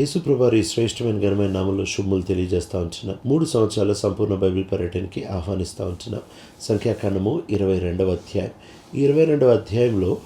యేసుప్రభారి శ్రేష్టమైన ఘనమైన నామంలో శుభములు తెలియజేస్తూ ఉంటున్నాం. మూడు సంవత్సరాల సంపూర్ణ బైబిల్ పర్యటనకి ఆహ్వానిస్తూ ఉంటున్నాం. సంఖ్యాకాండము ఇరవై రెండవ అధ్యాయం. ఈ ఇరవై రెండవ అధ్యాయంలో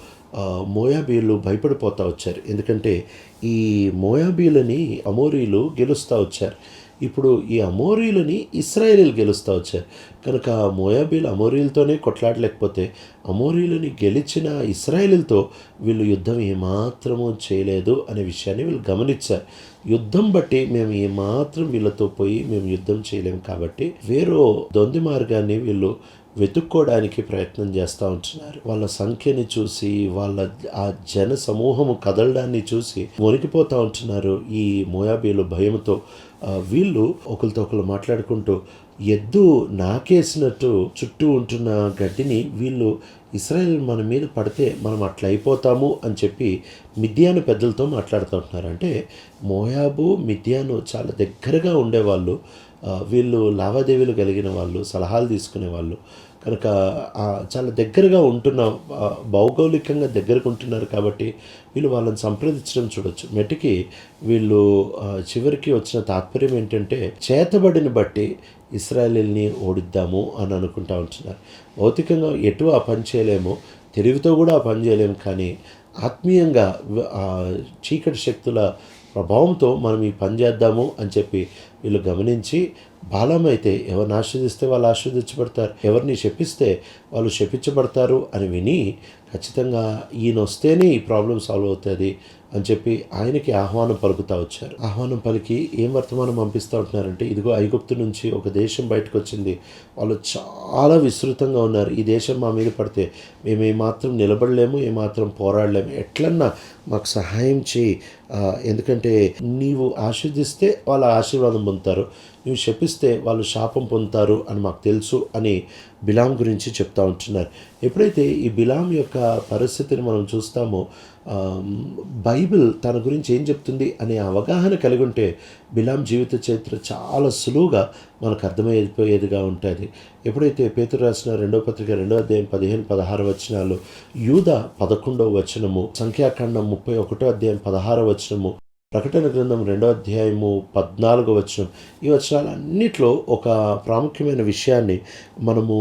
మోయాబీలు భయపడిపోతూ వచ్చారు. ఎందుకంటే ఈ మోయాబీలని అమోరీలు గెలుస్తూ వచ్చారు. ఇప్పుడు ఈ అమోరీలని ఇస్రాయేలీలు గెలుస్తూ వచ్చారు. కనుక మోయాబీలు అమోరీలతోనే కొట్లాడలేకపోతే అమోరీలని గెలిచిన ఇస్రాయేలీలతో వీళ్ళు యుద్ధం ఏమాత్రము చేయలేదు అనే విషయాన్ని వీళ్ళు గమనించారు. యుద్ధం బట్టి మేము ఏమాత్రం వీళ్ళతో పోయి మేము యుద్ధం చేయలేము కాబట్టి వేరో దొంది మార్గాన్ని వీళ్ళు వెతుక్కోవడానికి ప్రయత్నం చేస్తూ ఉంటున్నారు. వాళ్ళ సంఖ్యని చూసి వాళ్ళ ఆ జన సమూహము కదలడాన్ని చూసి వణికిపోతూ ఉంటున్నారు ఈ మోయాబీలు భయంతో వీళ్ళు ఒకరితో ఒకరు మాట్లాడుకుంటూ ఎద్దు నాకేసినట్టు చుట్టూ ఉంటున్న గడ్డిని వీళ్ళు ఇస్రాయల్ మన మీద పడితే మనం అట్లా అయిపోతాము అని చెప్పి మిథ్యాను పెద్దలతో మాట్లాడుతూ ఉంటున్నారు. అంటే మోయాబు మిథ్యాను చాలా దగ్గరగా ఉండేవాళ్ళు. వీళ్ళు లావాదేవీలు కలిగిన వాళ్ళు సలహాలు తీసుకునే వాళ్ళు కనుక చాలా దగ్గరగా ఉంటున్న భౌగోళికంగా దగ్గరకు ఉంటున్నారు కాబట్టి వీళ్ళు వాళ్ళని సంప్రదించడం చూడొచ్చు. మెటికి వీళ్ళు చివరికి వచ్చిన తాత్పర్యం ఏంటంటే చేతబడిని బట్టి ఇస్రాయలీల్ని ఓడిద్దాము అని అనుకుంటా ఉంటున్నారు. భౌతికంగా ఎటు ఆ పని చేయలేము తెలివితో కూడా ఆ పని చేయలేము కానీ ఆత్మీయంగా చీకటి శక్తుల ప్రభావంతో మనం ఈ పని చేద్దాము అని చెప్పి వీళ్ళు గమనించి బాలం అయితే ఎవరిని ఆశీర్దిస్తే వాళ్ళు ఆశీర్దించబడతారు? ఎవరిని శపిస్తే వాళ్ళు శపించబడతారు? అని విని ఖచ్చితంగా ఈయన వస్తేనే ఈ ప్రాబ్లం సాల్వ్ అవుతుంది అని చెప్పి ఆయనకి ఆహ్వానం పలుకుతా వచ్చారు. ఆహ్వానం పలికి ఏం వర్తమానం పంపిస్తూ ఉంటున్నారంటే ఇదిగో ఐగుప్తు నుంచి ఒక దేశం బయటకు వచ్చింది వాళ్ళు చాలా విస్తృతంగా ఉన్నారు. ఈ దేశం మా మీద పడితే మేము ఏమాత్రం నిలబడలేము ఏమాత్రం పోరాడలేము. ఎట్లన్నా మాకు సహాయం చేయి. ఎందుకంటే నీవు ఆశీర్దిస్తే వాళ్ళ ఆశీర్వాదం పొందుతారు. నువ్వు శపిస్తే వాళ్ళు శాపం పొందుతారు అని మాకు తెలుసు అని బిలాం గురించి చెప్తా ఉంటున్నారు. ఎప్పుడైతే ఈ బిలాం యొక్క పరిస్థితిని మనం చూస్తామో బైబిల్ తన గురించి ఏం చెప్తుంది అనే అవగాహన కలిగి ఉంటే బిలాం జీవిత చరిత్ర చాలా సులువుగా మనకు అర్థమైపోయేదిగా ఉంటుంది. ఎప్పుడైతే పేతురు రాసిన రెండో పత్రిక రెండో అధ్యాయం పదిహేను పదహారు వచనాలు యూద పదకొండవ వచనము సంఖ్యాకాండం ముప్పై ఒకటో అధ్యాయం పదహారవ వచనము ప్రకటన గ్రంథం రెండో అధ్యాయము పద్నాలుగో వచనం. ఈ వచనాలన్నిట్లో ఒక ప్రాముఖ్యమైన విషయాన్ని మనము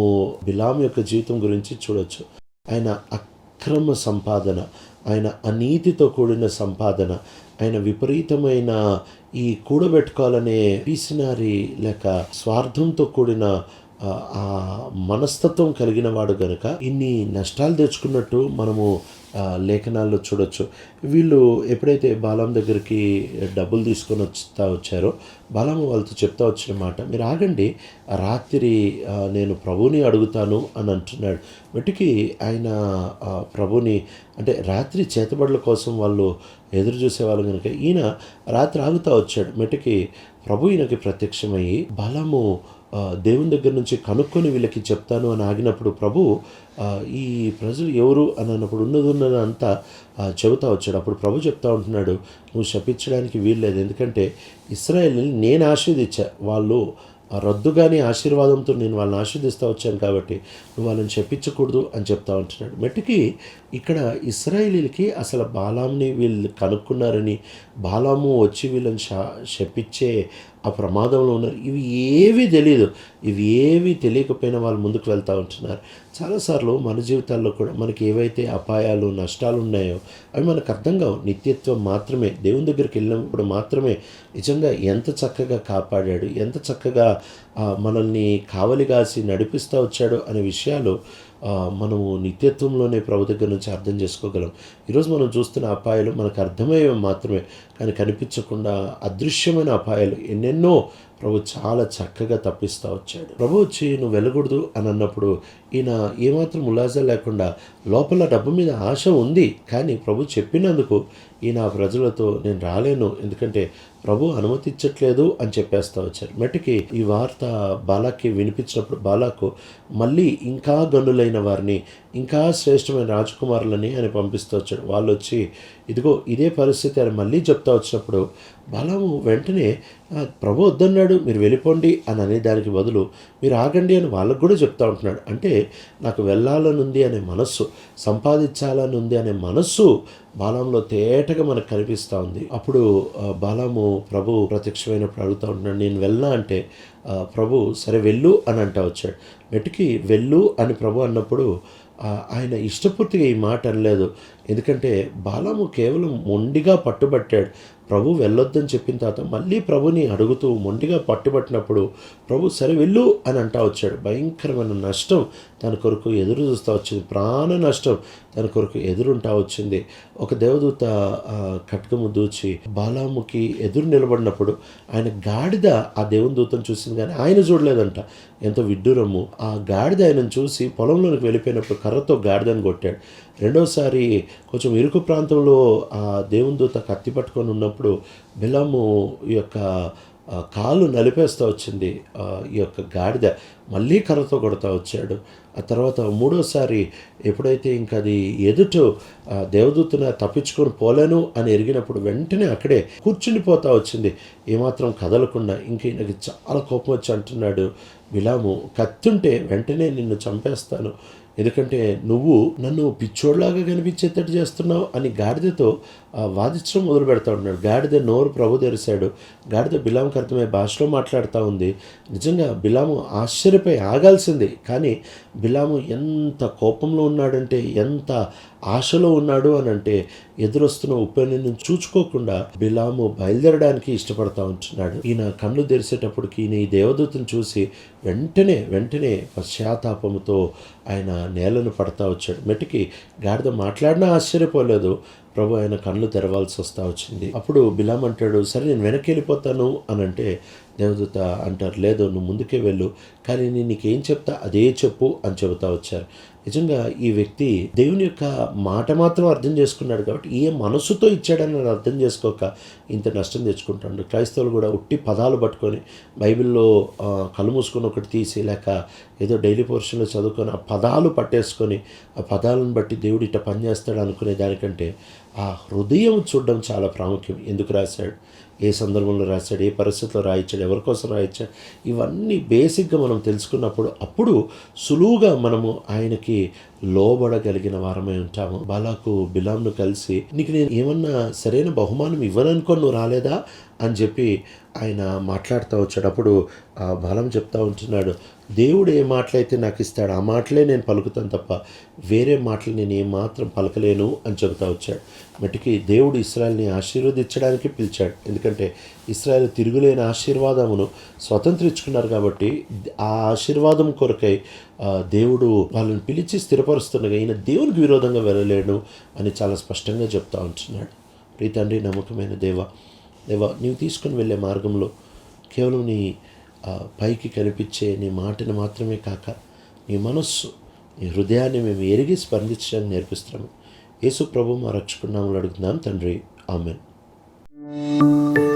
బిలాం యొక్క జీవితం గురించి చూడొచ్చు. ఆయన అక్రమ సంపాదన ఆయన అనీతితో కూడిన సంపాదన ఆయన విపరీతమైన ఈ కూడబెట్టుకోవాలనే పీసినారి లేక స్వార్థంతో కూడిన ఆ, మనస్తత్వం కలిగిన వాడు గనుక ఇన్ని నష్టాలు తెచ్చుకున్నట్టు మనము లేఖనాల్లో చూడొచ్చు. వీళ్ళు ఎప్పుడైతే బాలం దగ్గరికి డబ్బులు తీసుకొని వస్తా వచ్చారో బాలము వాళ్ళతో చెప్తా వచ్చిన మాట మీరు ఆగండి రాత్రి నేను ప్రభుని అడుగుతాను అని అంటున్నాడు. మటుకి ఆయన ప్రభుని అంటే రాత్రి చేతబడుల కోసం వాళ్ళు ఎదురు చూసేవాళ్ళు కనుక ఈయన రాత్రి ఆగుతా వచ్చాడు. మెటికి ప్రభు ఈయనకి ప్రత్యక్షమయ్యి బలము దేవుని దగ్గర నుంచి కనుక్కొని వీళ్ళకి చెప్తాను అని ఆగినప్పుడు ప్రభు ఈ ప్రజలు ఎవరు అని అన్నప్పుడు ఉన్నది ఉన్నది అంతా చెబుతా వచ్చాడు. అప్పుడు ప్రభు చెప్తా ఉంటున్నాడు నువ్వు శపించడానికి వీల్లేదు. ఎందుకంటే ఇస్రాయల్ని నేను ఆశీర్దించా వాళ్ళు ఆ రద్దుగాని ఆశీర్వాదంతో నేను వాళ్ళని ఆశీర్దిస్తూ వచ్చాను కాబట్టి నువ్వు వాళ్ళని చెప్పించకూడదు అని చెప్తా ఉంటున్నాడు. మెట్టుకి ఇక్కడ ఇస్రాయేలీలకి అసలు బాలాంని వీళ్ళు కనుక్కున్నారని బాలాము వచ్చి వీళ్ళని శా శపించే ఆ ప్రమాదంలో ఉన్నారు. ఇవి ఏవి తెలియదు ఇవి ఏవి తెలియకపోయినా వాళ్ళు ముందుకు వెళ్తూ ఉంటున్నారు. చాలాసార్లు మన జీవితాల్లో కూడా మనకి ఏవైతే అపాయాలు నష్టాలు ఉన్నాయో అవి మనకు అర్థం కావు. నిత్యత్వం మాత్రమే దేవుని దగ్గరికి వెళ్ళినప్పుడు మాత్రమే నిజంగా ఎంత చక్కగా కాపాడాడు ఎంత చక్కగా మనల్ని కావలిగాసి నడిపిస్తూ వచ్చాడు అనే విషయాలు మనము నిత్యత్వంలోనే ప్రభు దగ్గర నుంచి అర్థం చేసుకోగలం. ఈరోజు మనం చూస్తున్న అపాయాలు మనకు అర్థమయ్యేవి మాత్రమే కానీ కనిపించకుండా అదృశ్యమైన అపాయాలు ఎన్నెన్నో ప్రభు చాలా చక్కగా తప్పిస్తూ వచ్చాడు. ప్రభు వచ్చి నువ్వు వెళ్ళకూడదు అని అన్నప్పుడు ఈయన ఏమాత్రం ఉల్లాసం లేకుండా లోపల డబ్బు మీద ఆశ ఉంది. కానీ ప్రభు చెప్పినందుకు ఈయన ఆ ప్రజలతో నేను రాలేను ఎందుకంటే ప్రభు అనుమతించట్లేదు అని చెప్పేస్తా వచ్చారు. మెట్టికి ఈ వార్త బాలాకి వినిపించినప్పుడు బాలాకు మళ్ళీ ఇంకా గనులైన వారిని ఇంకా శ్రేష్టమైన రాజకుమారులని ఆయన పంపిస్తూ వచ్చాడు. వాళ్ళు వచ్చి ఇదిగో ఇదే పరిస్థితి అని మళ్ళీ చెప్తా వచ్చినప్పుడు బలము వెంటనే ప్రభు వద్దన్నాడు మీరు వెళ్ళిపోండి అని అనే దానికి బదులు మీరు ఆగండి అని వాళ్ళకు కూడా చెప్తా ఉంటున్నాడు. అంటే నాకు వెళ్ళాలనుంది అనే మనస్సు సంపాదించాలనుంది అనే మనస్సు బాలంలో తేటగా మనకు కనిపిస్తూ ఉంది. అప్పుడు బాలము ప్రభు ప్రత్యక్షమైనప్పుడు అడుగుతూ ఉంటున్నాడు నేను వెళ్ళా అంటే ప్రభు సరే వెళ్ళు అని అంటా వచ్చాడు. మెట్టుకి వెళ్ళు అని ప్రభు అన్నప్పుడు ఆయన ఇష్టపూర్తిగా ఈ మాట అనలేదు. ఎందుకంటే బాలము కేవలం మొండిగా పట్టుబట్టాడు. ప్రభు వెళ్ళొద్దని చెప్పిన తర్వాత మళ్ళీ ప్రభుని అడుగుతూ మొండిగా పట్టుబట్టినప్పుడు ప్రభు సరే వెళ్ళు అని అంటా వచ్చాడు. భయంకరమైన నష్టం తన కొరకు ఎదురు చూస్తూ వచ్చింది. ప్రాణ నష్టం తన కొరకు ఎదురుంటా వచ్చింది. ఒక దేవదూత కట్కము దూచి బాలాముకి ఎదురు నిలబడినప్పుడు ఆయన గాడిద ఆ దేవుని దూతను చూసింది కానీ ఆయన చూడలేదంట. ఎంతో విడ్డూరము. ఆ గాడిద ఆయనను చూసి పొలంలోనికి వెళ్ళిపోయినప్పుడు కర్రతో గాడిదని కొట్టాడు. రెండోసారి కొంచెం ఇరుకు ప్రాంతంలో ఆ దేవుని దూత కత్తి పట్టుకొని ఉన్నప్పుడు బిలాము ఈ యొక్క కాలు నలిపేస్తూ వచ్చింది. ఈ యొక్క గాడిద మళ్ళీ కర్రతో కొడతా వచ్చాడు. ఆ తర్వాత మూడోసారి ఎప్పుడైతే ఇంక అది ఎదుట దేవదూతను దేవదూతన తప్పించుకొని పోలేను అని ఎరిగినప్పుడు వెంటనే అక్కడే కూర్చుండిపోతా వచ్చింది. ఏమాత్రం కదలకుండా ఇంక ఈయనకి చాలా కోపం వచ్చి అంటున్నాడు బిలాము కత్తుంటే వెంటనే నిన్ను చంపేస్తాను. ఎందుకంటే నువ్వు నన్ను పిచ్చోడ్లాగా కనిపించేటట్టు చేస్తున్నావు అని గాడిదతో వాదించడం మొదలు పెడతా ఉన్నాడు. గాడిద నోరు ప్రభు తెరిశాడు గాడిద బిలాంకి అర్థమయ్యే భాషలో మాట్లాడుతూ ఉంది. నిజంగా బిలాము ఆశ్చర్యపై ఆగాల్సింది. కానీ బిలాము ఎంత కోపంలో ఉన్నాడంటే ఎంత ఆశలో ఉన్నాడు అని అంటే ఎదురొస్తున్న ఉపేణిని చూచుకోకుండా బిలాము బయలుదేరడానికి ఇష్టపడతా ఉంటున్నాడు. ఈయన కళ్ళు తెరిసేటప్పటికి ఈయన ఈ దేవదూతను చూసి వెంటనే వెంటనే పశ్చాత్తాపంతో ఆయన నేలను పడతా వచ్చాడు. మెటికి గాడిద మాట్లాడినా ఆశ్చర్యపోలేదు. ప్రభు ఆయన కళ్ళు తెరవాల్సి వస్తా వచ్చింది. అప్పుడు బిలాం అంటాడు సరే నేను వెనక్కి వెళ్ళిపోతాను అని అంటే దేవదూత అంటారు లేదు నువ్వు ముందుకే వెళ్ళు కానీ నేను నీకేం చెప్తా అదే చెప్పు అని చెబుతా వచ్చారు. నిజంగా ఈ వ్యక్తి దేవుని యొక్క మాట మాత్రం అర్థం చేసుకున్నాడు కాబట్టి ఏ మనసుతో ఇచ్చాడని అది అర్థం చేసుకోక ఇంత నష్టం తెచ్చుకుంటాడు. క్రైస్తవులు కూడా ఉట్టి పదాలు పట్టుకొని బైబిల్లో కళ్ళు మూసుకొని ఒకటి తీసి లేక ఏదో డైలీ పోర్షన్లో చదువుకొని ఆ పదాలు పట్టేసుకొని ఆ పదాలను బట్టి దేవుడు ఇట్ట పనిచేస్తాడు అనుకునే దానికంటే ఆ హృదయం చూడడం చాలా ప్రాముఖ్యం. ఎందుకు రాశాడు? ఏ సందర్భంలో రాశాడు? ఏ పరిస్థితిలో రాయించాడు? ఎవరి కోసం రాయించాడు? ఇవన్నీ బేసిక్గా మనం తెలుసుకున్నప్పుడు అప్పుడు సులువుగా మనము ఆయనకి లోబడగలిగిన వారమై ఉంటాము. బాలాకు బిలాంను కలిసి నీకు నేను ఏమన్నా సరైన బహుమానం ఇవ్వననుకొని నువ్వు రాలేదా? అని చెప్పి ఆయన మాట్లాడుతూ వచ్చేటప్పుడు ఆ బలం చెప్తా ఉంటున్నాడు దేవుడు ఏ మాటలైతే నాకు ఇస్తాడు ఆ మాటలే నేను పలుకుతాను తప్ప వేరే మాటలు నేను ఏమాత్రం పలకలేను అని చెబుతా వచ్చాడు. మట్టికి దేవుడు ఇస్రాయల్ని ఆశీర్వదించడానికి పిలిచాడు. ఎందుకంటే ఇస్రాయల్ తిరుగులేని ఆశీర్వాదమును స్వతంత్రించుకున్నారు కాబట్టి ఆ ఆశీర్వాదం కొరకై దేవుడు వాళ్ళని పిలిచి స్థిరపరుస్తుండగా ఈయన దేవునికి విరోధంగా వెళ్ళలేడు అని చాలా స్పష్టంగా చెప్తా ఉంటున్నాడు. ప్రీ తండ్రి నమ్మకమైన దేవ దేవ నీవు తీసుకుని వెళ్ళే మార్గంలో కేవలం నీ పైకి కనిపించే నీ మాటను మాత్రమే కాక నీ మనస్సు నీ హృదయాన్ని మేము ఎరిగి స్పందించడానికి నేర్పిస్తున్నాము. యేసు ప్రభు మా రక్షకున్నాములు అడుగుతున్నాం తండ్రి. ఆమెన్.